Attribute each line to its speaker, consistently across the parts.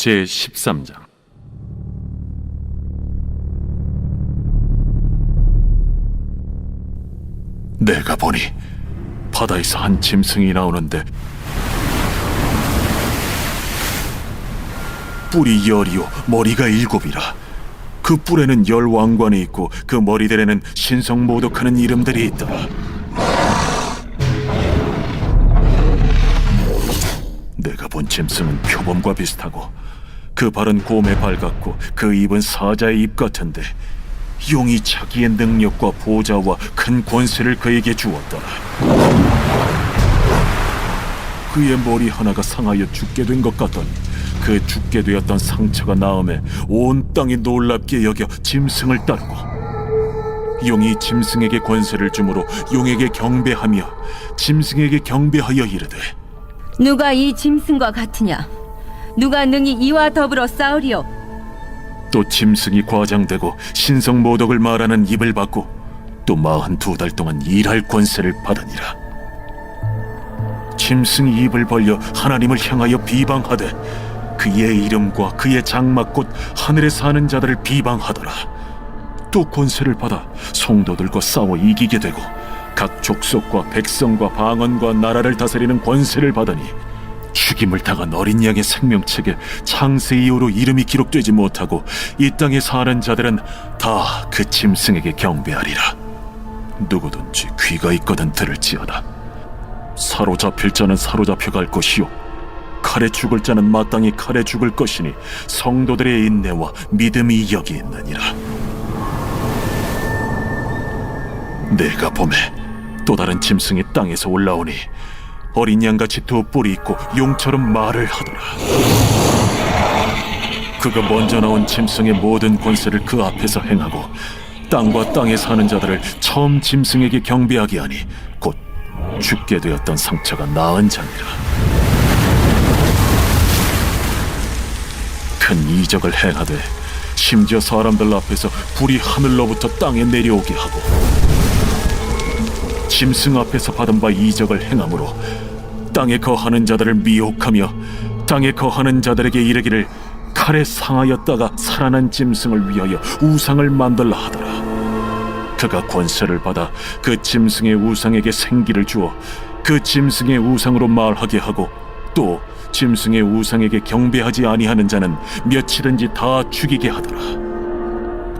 Speaker 1: 제 13장. 내가 보니 바다에서 한 짐승이 나오는데 뿔이 열이요 머리가 일곱이라. 그 뿔에는 열 왕관이 있고 그 머리들에는 신성 모독하는 이름들이 있더라. 내가 본 짐승은 표범과 비슷하고 그 발은 곰의 발 같고 그 입은 사자의 입 같은데 용이 자기의 능력과 보좌와 큰 권세를 그에게 주었더라. 그의 머리 하나가 상하여 죽게 된 것 같더니 그 죽게 되었던 상처가 나음에 온 땅이 놀랍게 여겨 짐승을 따르고 용이 짐승에게 권세를 주므로 용에게 경배하며 짐승에게 경배하여 이르되
Speaker 2: 누가 이 짐승과 같으냐? 누가 능히 이와 더불어 싸우리요?
Speaker 1: 또 짐승이 과장되고 신성 모독을 말하는 입을 받고 또 마흔 두 달 동안 일할 권세를 받으니라. 짐승이 입을 벌려 하나님을 향하여 비방하되 그의 이름과 그의 장막 곧 하늘에 사는 자들을 비방하더라. 또 권세를 받아 성도들과 싸워 이기게 되고 각 족속과 백성과 방언과 나라를 다스리는 권세를 받으니 죽임을 당한 어린 양의 생명책에 창세 이후로 이름이 기록되지 못하고 이 땅에 사는 자들은 다 그 짐승에게 경배하리라. 누구든지 귀가 있거든 들을지어다. 사로잡힐 자는 사로잡혀 갈 것이요 칼에 죽을 자는 마땅히 칼에 죽을 것이니 성도들의 인내와 믿음이 여기 있느니라. 내가 봄에 또 다른 짐승이 땅에서 올라오니 어린 양같이 두 뿔이 있고 용처럼 말을 하더라. 그가 먼저 나온 짐승의 모든 권세를 그 앞에서 행하고 땅과 땅에 사는 자들을 처음 짐승에게 경배하게 하니 곧 죽게 되었던 상처가 나은 자니라. 큰 이적을 행하되 심지어 사람들 앞에서 불이 하늘로부터 땅에 내려오게 하고 짐승 앞에서 받은 바 이적을 행함으로 땅에 거하는 자들을 미혹하며 땅에 거하는 자들에게 이르기를 칼에 상하였다가 살아난 짐승을 위하여 우상을 만들라 하더라. 그가 권세를 받아 그 짐승의 우상에게 생기를 주어 그 짐승의 우상으로 말하게 하고 또 짐승의 우상에게 경배하지 아니하는 자는 며칠든지 다 죽이게 하더라.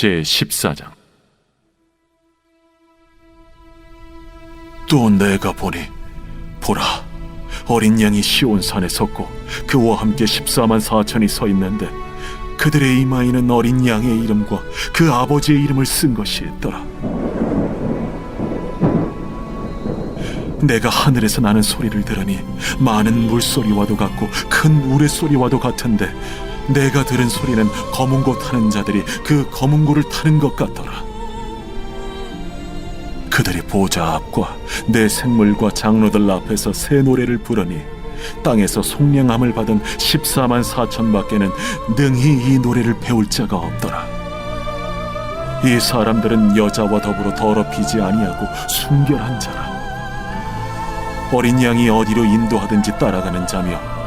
Speaker 1: 제 14장. 또 내가 보니 보라 어린 양이 시온산에 섰고 그와 함께 14만 4천이 서 있는데 그들의 이마에는 어린 양의 이름과 그 아버지의 이름을 쓴 것이 있더라. 내가 하늘에서 나는 소리를 들으니 많은 물소리와도 같고 큰 우레소리와도 같은데 내가 들은 소리는 검은 고 타는 자들이 그 검은 고를 타는 것 같더라. 그들이 보좌 앞과 내 생물과 장로들 앞에서 새 노래를 부르니 땅에서 속량함을 받은 14만 4천밖에는 능히 이 노래를 배울 자가 없더라. 이 사람들은 여자와 더불어 더럽히지 아니하고 순결한 자라. 어린 양이 어디로 인도하든지 따라가는 자며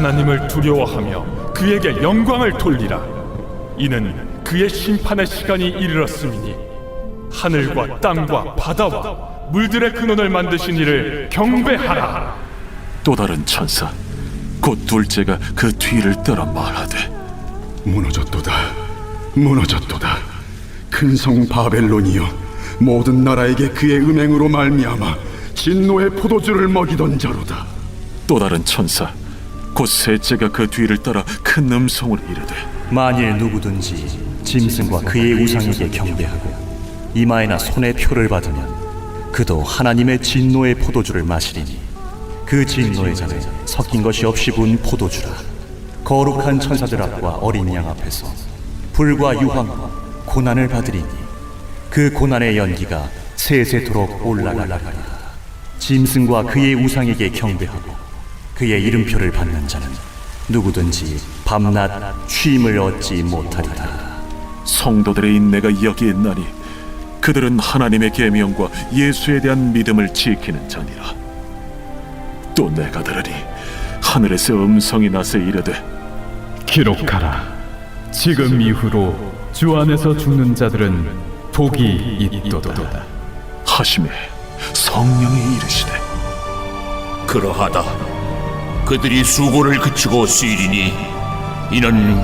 Speaker 3: 하나님을 두려워하며 그에게 영광을 돌리라. 이는 그의 심판의 시간이 이르렀음이니 하늘과 땅과 바다와 물들의 근원을 만드신 이를 경배하라.
Speaker 1: 또 다른 천사 곧 둘째가 그 뒤를 따라 말하되
Speaker 4: 무너졌도다. 무너졌도다. 큰 성 바벨론이여 모든 나라에게 그의 음행으로 말미암아 진노의 포도주를 먹이던 자로다.
Speaker 1: 또 다른 천사 곧 셋째가 그 뒤를 따라 큰 음성으로 이르되
Speaker 5: 만일 누구든지 짐승과 그의 우상에게 경배하고 이마에나 손에 표를 받으면 그도 하나님의 진노의 포도주를 마시리니 그 진노의 잔에 섞인 것이 없이 부은 포도주라. 거룩한 천사들 앞과 어린 양 앞에서 불과 유황과 고난을 받으리니 그 고난의 연기가 세세토록 올라가리라. 짐승과 그의 우상에게 경배하고 그의 이름표를 받는 자는 누구든지 밤낮 쉼을 얻지 못하리라.
Speaker 1: 성도들의 인내가 여기에 있나니 그들은 하나님의 계명과 예수에 대한 믿음을 지키는 자니라 또 내가 들으니 하늘에서 음성이 나서 이르되
Speaker 6: 기록하라. 지금 이후로 주 안에서 죽는 자들은 복이 있도다.
Speaker 1: 하심에 성령이 이르시되
Speaker 7: 그러하다. 그들이 수고를 그치고 쓰이리니 이는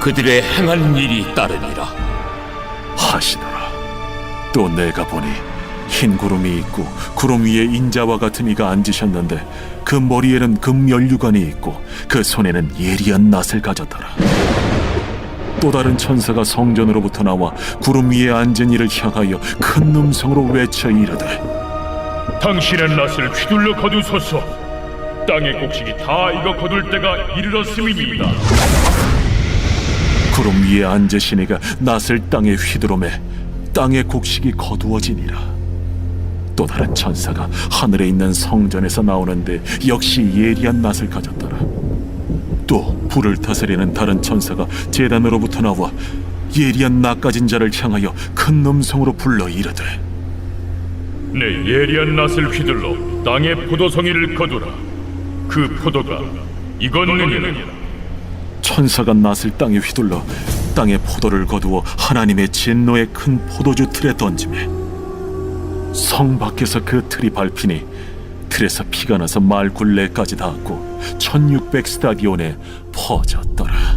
Speaker 7: 그들의 행한 일이 따르니라.
Speaker 1: 하시더라 또 내가 보니 흰 구름이 있고 구름 위에 인자와 같은 이가 앉으셨는데 그 머리에는 금연류관이 있고 그 손에는 예리한 낫을 가졌더라 또 다른 천사가 성전으로부터 나와 구름 위에 앉은 이를 향하여 큰 음성으로 외쳐 이르되
Speaker 3: 당신의 낯을 휘둘러 거두소서. 땅의 곡식이 다 익어 거둘 때가 이르렀음이니이다.
Speaker 1: 구름 위에 앉으신 이가 낫을 땅에 휘두르매 땅의 곡식이 거두어지니라 또 다른 천사가 하늘에 있는 성전에서 나오는데 역시 예리한 낫을 가졌더라 또 불을 다스리는 다른 천사가 제단으로부터 나와 예리한 낫 가진 자를 향하여 큰 음성으로 불러 이르되
Speaker 3: 내 예리한 낯을 휘둘러 땅의 포도송이를 거두라. 그 포도가 익었느니라.
Speaker 1: 천사가 낫을 땅에 휘둘러 땅의 포도를 거두어 하나님의 진노의 큰 포도주 틀에 던지매 성 밖에서 그 틀이 밟히니 틀에서 피가 나서 말 굴레까지 닿았고 1600 스타디온에 퍼졌더라